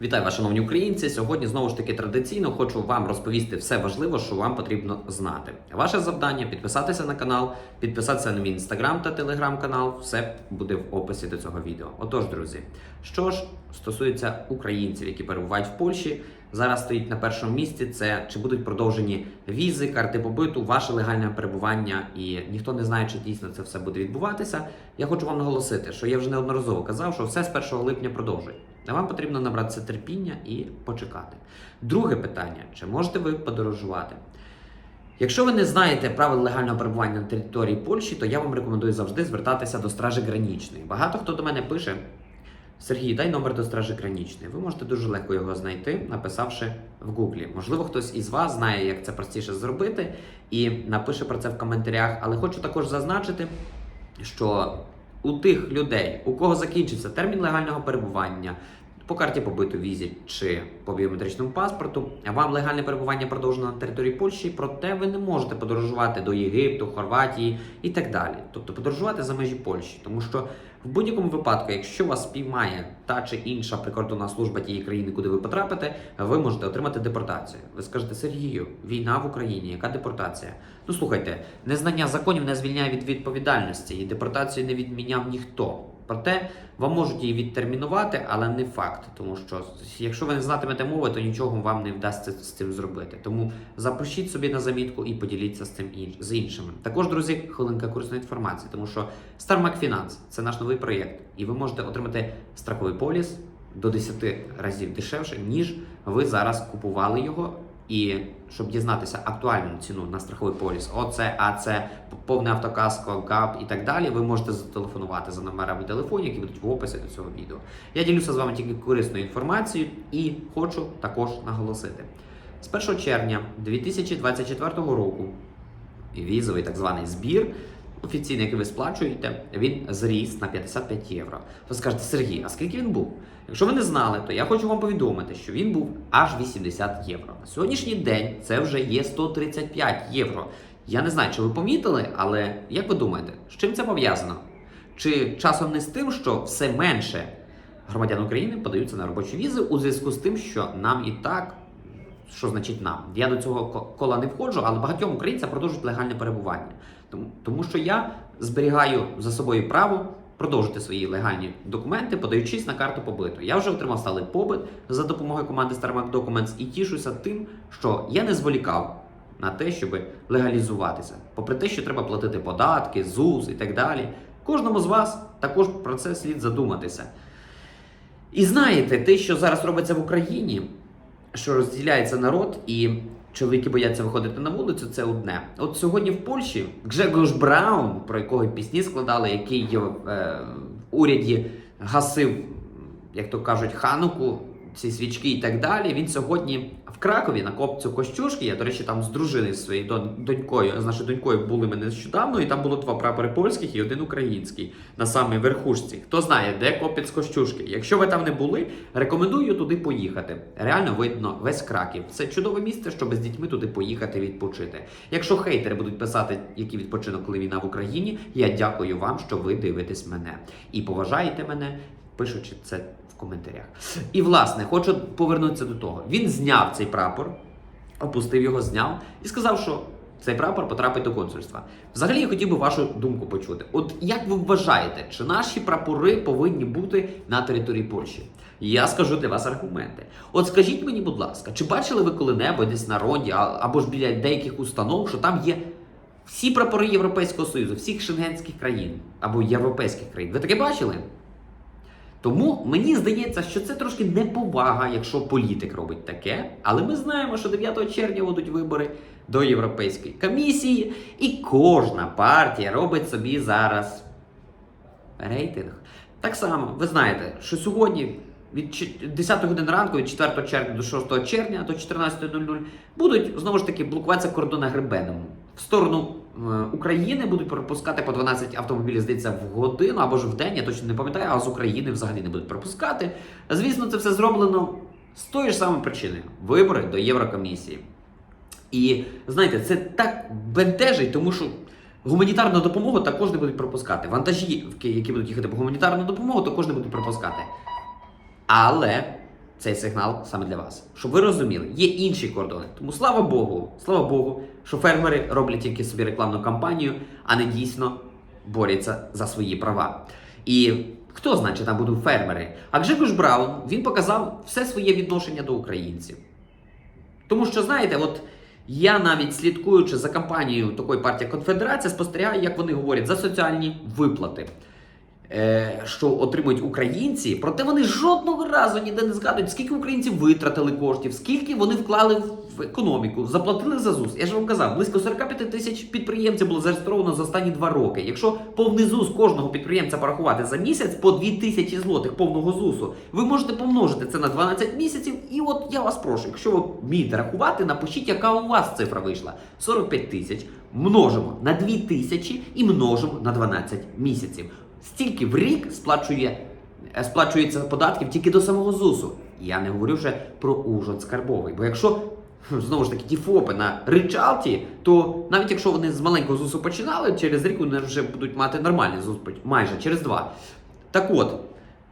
Вітаю вас, шановні українці. Сьогодні знову ж таки традиційно хочу вам розповісти все важливе, що вам потрібно знати. Ваше завдання підписатися на канал, підписатися на мій інстаграм та телеграм-канал. Все буде в описі до цього відео. Отож, друзі, що ж стосується українців, які перебувають в Польщі, зараз стоїть на першому місці. Це чи будуть продовжені візи, карти побиту, ваше легальне перебування, і ніхто не знає, чи дійсно це все буде відбуватися. Я хочу вам наголосити, що я вже неодноразово казав, що все з 1 липня продовжує. А вам потрібно набратися терпіння і почекати. Друге питання: чи можете ви подорожувати? Якщо ви не знаєте правил легального перебування на території Польщі, то я вам рекомендую завжди звертатися до стражі гранічної. Багато хто до мене пише: Сергій, дай номер до стражі гранічної. Ви можете дуже легко його знайти, написавши в Гуглі. Можливо, хтось із вас знає, як це простіше зробити, і напише про це в коментарях. Але хочу також зазначити, що у тих людей, у кого закінчиться термін легального перебування по карті побиту візі чи по біометричному паспорту, вам легальне перебування продовжено на території Польщі, проте ви не можете подорожувати до Єгипту, Хорватії і так далі. Тобто подорожувати за межі Польщі, тому що в будь-якому випадку, якщо вас спіймає та чи інша прикордонна служба тієї країни, куди ви потрапите, ви можете отримати депортацію. Ви скажете, Сергію, війна в Україні, яка депортація? Ну слухайте, незнання законів не звільняє від відповідальності, і депортацію не відміняв ніхто. Проте вам можуть її відтермінувати, але не факт, тому що якщо ви не знатимете мови, то нічого вам не вдасться з цим зробити. Тому запишіть собі на замітку і поділіться з цим з іншими. Також, друзі, хвилинка корисної інформації, тому що StarMac Finance – це наш новий проєкт, і ви можете отримати страховий поліс до 10 разів дешевше, ніж ви зараз купували його. І щоб дізнатися актуальну ціну на страховий поліс, ОЦ, АЦ, повне автокаско, ГАП і так далі, ви можете зателефонувати за номерами телефонів, які будуть в описі до цього відео. Я ділюся з вами тільки корисною інформацією і хочу також наголосити. З 1 червня 2024 року візовий так званий збір. Офіційний, який ви сплачуєте, він зріс на 55 євро. Ви скажете, Сергій, а скільки він був? Якщо ви не знали, то я хочу вам повідомити, що він був аж 80 євро. На сьогоднішній день це вже є 135 євро. Я не знаю, чи ви помітили, але як ви думаєте, з чим це пов'язано? Чи часом не з тим, що все менше громадян України подаються на робочі візи у зв'язку з тим, що нам і так що значить нам? Я до цього кола не входжу, але багатьом українцям продовжують легальне перебування. Тому, що я зберігаю за собою право продовжити свої легальні документи, подаючись на карту побиту. Я вже отримав сталий побит за допомогою команди StarMac Documents і тішуся тим, що я не зволікав на те, щоб легалізуватися. Попри те, що треба платити податки, ЗУЗ і так далі. Кожному з вас також про це слід задуматися. І знаєте, те, що зараз робиться в Україні, що розділяється народ і чоловіки бояться виходити на вулицю, це одне. От сьогодні в Польщі Гжегош Браун, про якого пісні складали, який е, в уряді гасив, як то кажуть, хануку, ці свічки і так далі. Він сьогодні в Кракові на копцю Кощушки. Я, до речі, там з дружиною своєю донькою, з нашою донькою були ми нещодавно, і там було два прапори польських і один український на самій верхушці. Хто знає, де копець Кощушки? Якщо ви там не були, рекомендую туди поїхати. Реально видно весь Краків. Це чудове місце, щоб з дітьми туди поїхати відпочити. Якщо хейтери будуть писати, який відпочинок, коли війна в Україні, я дякую вам, що ви дивитесь мене і поважаєте мене, пишучи це в коментарях. І власне хочу повернутися до того. Він зняв цей прапор, опустив його, зняв і сказав, що цей прапор потрапить до консульства. Взагалі я хотів би вашу думку почути. От як ви вважаєте, чи наші прапори повинні бути на території Польщі? Я скажу для вас аргументи. От скажіть мені, будь ласка, чи бачили ви коли-небудь десь на ронді або ж біля деяких установ, що там є всі прапори Європейського Союзу, всіх шенгенських країн або європейських країн? Ви таке бачили? Тому мені здається, що це трошки неповага, якщо політик робить таке. Але ми знаємо, що 9 червня будуть вибори до Європейської комісії, і кожна партія робить собі зараз рейтинг. Так само, ви знаєте, що сьогодні від 10 години ранку, від 4 червня до 6 червня до 14.00 будуть знову ж таки блокуватися кордони гребеном. В сторону України будуть пропускати по 12 автомобілів, здається, в годину або ж в день, я точно не пам'ятаю, а з України взагалі не будуть пропускати. Звісно, це все зроблено з тої ж самої причини: вибори до Єврокомісії. І знаєте, це так бентежить, тому що гуманітарну допомогу також не будуть пропускати. Вантажівки, які будуть їхати по гуманітарну допомогу, також не будуть пропускати. Але цей сигнал саме для вас. Щоб ви розуміли, є інші кордони. Тому слава Богу, слава Богу, що фермери роблять тільки собі рекламну кампанію, а не дійсно борються за свої права. І хто знає, чи там будуть фермери? А Гжегош Браун він показав все своє відношення до українців. Тому що, знаєте, от я навіть слідкуючи за кампанією такої партії Конфедерація, спостерігаю, як вони говорять за соціальні виплати. Е, що отримують українці, проте вони жодного разу ніде не згадують, скільки українці витратили коштів, скільки вони вклали в економіку, заплатили за ЗУС. Я ж вам казав, близько 45 тисяч підприємців було зареєстровано за останні два роки. Якщо повний ЗУС кожного підприємця порахувати за місяць по 2 тисячі злотих повного ЗУСу, ви можете помножити це на 12 місяців. І от я вас прошу, якщо ви вмієте рахувати, напишіть, яка у вас цифра вийшла. 45 тисяч множимо на 2 тисячі і множимо на 12 місяців. Стільки в рік сплачує, е, сплачується податків тільки до самого ЗУСу. Я не говорю вже про ужин скарбовий. Бо якщо знову ж таки ті ФОПи на ричалті, то навіть якщо вони з маленького ЗУСу починали, через рік вони вже будуть мати нормальний ЗУС, майже через два. Так от,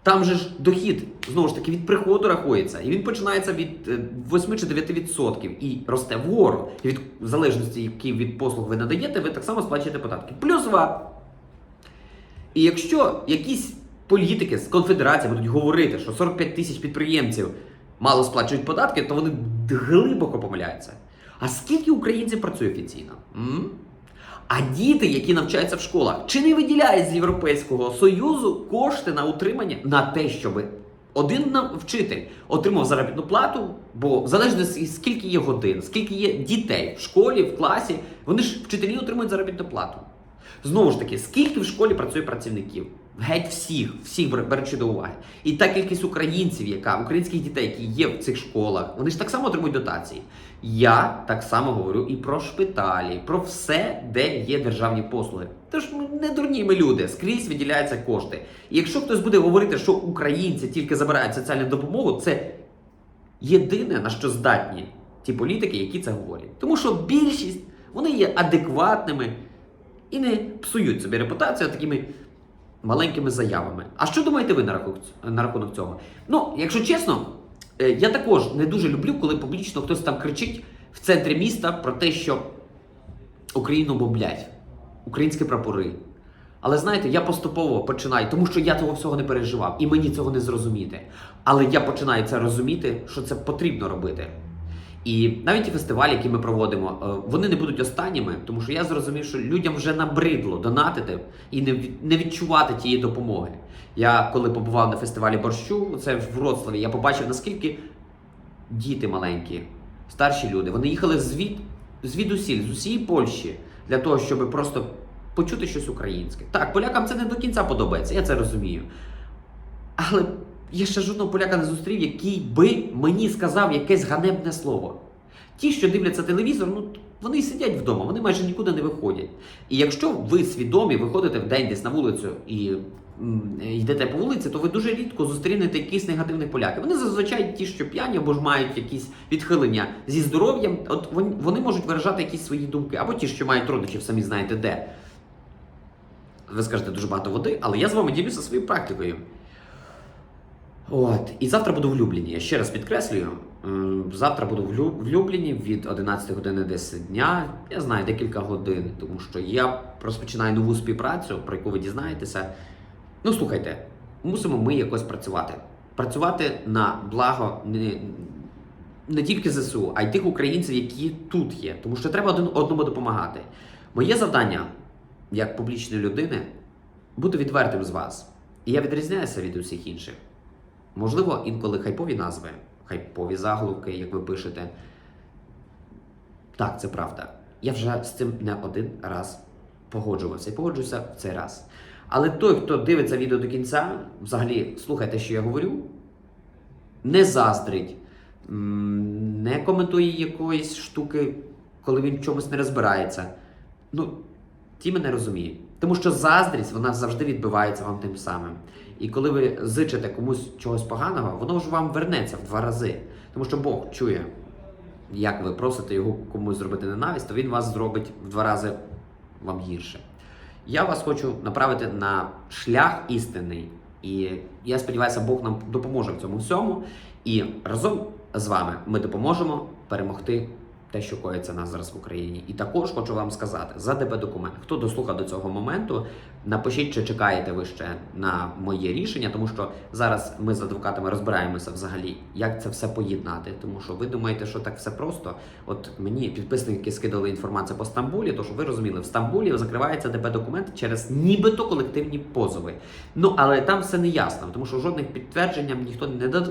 там же ж дохід знову ж таки від приходу рахується, і він починається від е, 8 чи 9 відсотків і росте вгору. І від в залежності, які від послуг ви надаєте, ви так само сплачуєте податки. Плюс ВАТ. І якщо якісь політики з конфедерації будуть говорити, що 45 тисяч підприємців мало сплачують податки, то вони глибоко помиляються. А скільки українців працює офіційно? М? А діти, які навчаються в школах, чи не виділяють з Європейського Союзу кошти на утримання на те, щоб один вчитель отримав заробітну плату, бо в залежності скільки є годин, скільки є дітей в школі, в класі, вони ж вчителі отримують заробітну плату. Знову ж таки, скільки в школі працює працівників? Геть всіх, всіх бер- беручи до уваги. І та кількість українців, яка українських дітей, які є в цих школах, вони ж так само отримують дотації. Я так само говорю і про шпиталі, про все, де є державні послуги. Тож ми не дурні ми люди, скрізь виділяються кошти. І якщо хтось буде говорити, що українці тільки забирають соціальну допомогу, це єдине на що здатні ті політики, які це говорять. Тому що більшість вони є адекватними і не псують собі репутацію такими маленькими заявами. А що думаєте ви на рахунок, на рахунок цього? Ну, якщо чесно, е, я також не дуже люблю, коли публічно хтось там кричить в центрі міста про те, що Україну бомблять, українські прапори. Але знаєте, я поступово починаю, тому що я того всього не переживав, і мені цього не зрозуміти. Але я починаю це розуміти, що це потрібно робити. І навіть ті фестивалі, які ми проводимо, е, вони не будуть останніми, тому що я зрозумів, що людям вже набридло донатити і не відчувати тієї допомоги. Я коли побував на фестивалі борщу, це в Вроцлаві, я побачив наскільки діти маленькі, старші люди, вони їхали звід, звідусіль, з усієї Польщі для того, щоб просто почути щось українське. Так, полякам це не до кінця подобається, я це розумію. Але я ще жодного поляка не зустрів, який би мені сказав якесь ганебне слово. Ті, що дивляться телевізор, ну вони сидять вдома, вони майже нікуди не виходять. І якщо ви свідомі виходите в день десь на вулицю і йдете по вулиці, то ви дуже рідко зустрінете якісь негативних поляків. Вони зазвичай ті, що п'яні або ж мають якісь відхилення зі здоров'ям, от вони можуть виражати якісь свої думки, або ті, що мають родичів, самі знаєте де. Ви скажете дуже багато води, але я з вами ділюся своєю практикою. От, і завтра буду в Любліні. Я ще раз підкреслюю. Завтра буду в Лю- в Любліні від 11 години 10 дня. Я знаю декілька годин, тому що я розпочинаю нову співпрацю, про яку ви дізнаєтеся. Ну, слухайте, мусимо ми якось працювати. Працювати на благо не, не тільки ЗСУ, а й тих українців, які тут є. Тому що треба один одному допомагати. Моє завдання як публічної людини бути відвертим з вас. І я відрізняюся від усіх інших. Можливо, інколи хайпові назви, хайпові заголовки, як ви пишете. Так, це правда. Я вже з цим не один раз погоджувався і погоджуюся в цей раз. Але той, хто дивиться відео до кінця, взагалі слухайте, що я говорю, не заздрить, не коментує якоїсь штуки, коли він чомусь не розбирається. Ну, ті мене розуміють. Тому що заздрість вона завжди відбивається вам тим самим. І коли ви зичите комусь чогось поганого, воно ж вам вернеться в два рази. Тому що Бог чує, як ви просите його комусь зробити ненависть, то він вас зробить в два рази вам гірше. Я вас хочу направити на шлях істинний. І я сподіваюся, Бог нам допоможе в цьому всьому. І разом з вами ми допоможемо перемогти те, що коїться нас зараз в Україні. І також хочу вам сказати за ДБ документ. Хто дослухав до цього моменту, напишіть, чи чекаєте ви ще на моє рішення, тому що зараз ми з адвокатами розбираємося взагалі, як це все поєднати. Тому що ви думаєте, що так все просто. От мені підписники скидали інформацію по Стамбулі, то що ви розуміли, в Стамбулі закривається ДБ документ через нібито колективні позови. Ну але там все не ясно, тому що жодних підтверджень ніхто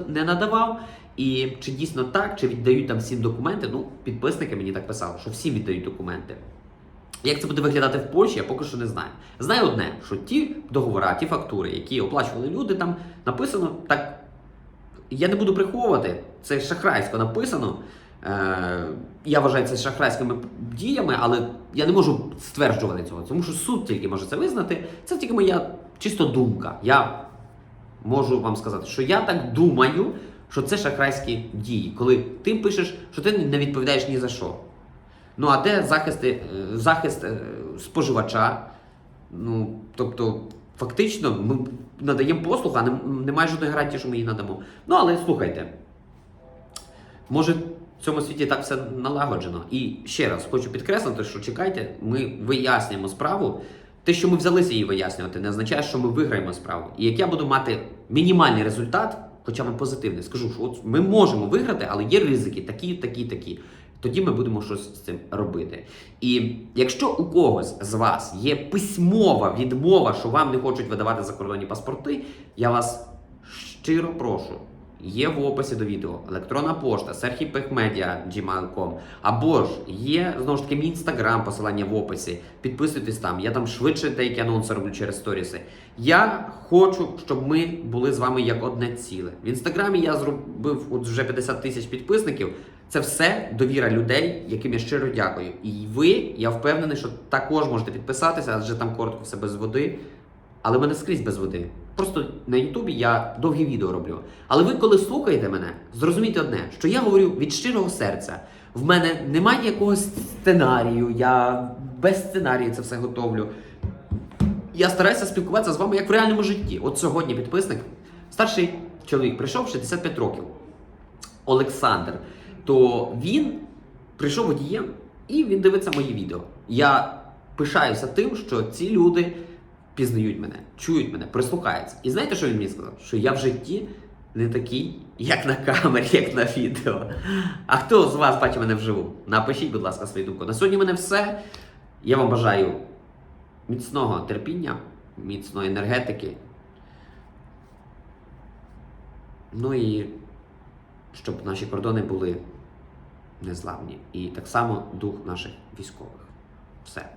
не надавав. І чи дійсно так, чи віддають там всім документи? Ну, підписники мені так писали, що всі віддають документи. Як це буде виглядати в Польщі, я поки що не знаю. Знаю одне, що ті договори, ті фактури, які оплачували люди, там написано так. Я не буду приховувати, це шахрайсько написано. Е, я вважаю це шахрайськими діями, але я не можу стверджувати цього, тому що суд тільки може це визнати. Це тільки моя чисто думка. Я можу вам сказати, що я так думаю, що це шахрайські дії, коли ти пишеш, що ти не відповідаєш ні за що. Ну а де захист, е, захист е, споживача? Ну, тобто, фактично, ми надаємо послугу, а не- немає жодної гарантії, що ми її надамо. Ну, але слухайте, може в цьому світі так все налагоджено. І ще раз хочу підкреслити, що чекайте, ми вияснюємо справу. Те, що ми взялися її вияснювати, не означає, що ми виграємо справу. І як я буду мати мінімальний результат, хоча б позитивний, скажу, що от ми можемо виграти, але є ризики, такі, такі, такі. Тоді ми будемо щось з цим робити. І якщо у когось з вас є письмова відмова, що вам не хочуть видавати закордонні паспорти, я вас щиро прошу. Є в описі до відео електронна пошта, serhipechmedia.gmail.com або ж є знову ж таки мій інстаграм, посилання в описі. Підписуйтесь там. Я там швидше деякі анонси роблю через сторіси. Я хочу, щоб ми були з вами як одне ціле. В інстаграмі я зробив от вже 50 тисяч підписників. Це все довіра людей, яким я щиро дякую. І ви, я впевнений, що також можете підписатися, адже там коротко все без води. Але мене скрізь без води. Просто на Ютубі я довгі відео роблю. Але ви, коли слухаєте мене, зрозумійте одне, що я говорю від щирого серця. В мене немає якогось сценарію, я без сценарію це все готовлю. Я стараюся спілкуватися з вами як в реальному житті. От сьогодні підписник, старший чоловік, прийшов 65 років. Олександр, то він прийшов водієм і він дивиться мої відео. Я пишаюся тим, що ці люди пізнають мене, чують мене, прислухаються. І знаєте, що він мені сказав? Що я в житті не такий, як на камері, як на відео. А хто з вас бачить мене вживу? Напишіть, будь ласка, свою думку. На сьогодні в мене все. Я вам бажаю міцного терпіння, міцної енергетики. Ну і щоб наші кордони були незламні. І так само дух наших військових. Все.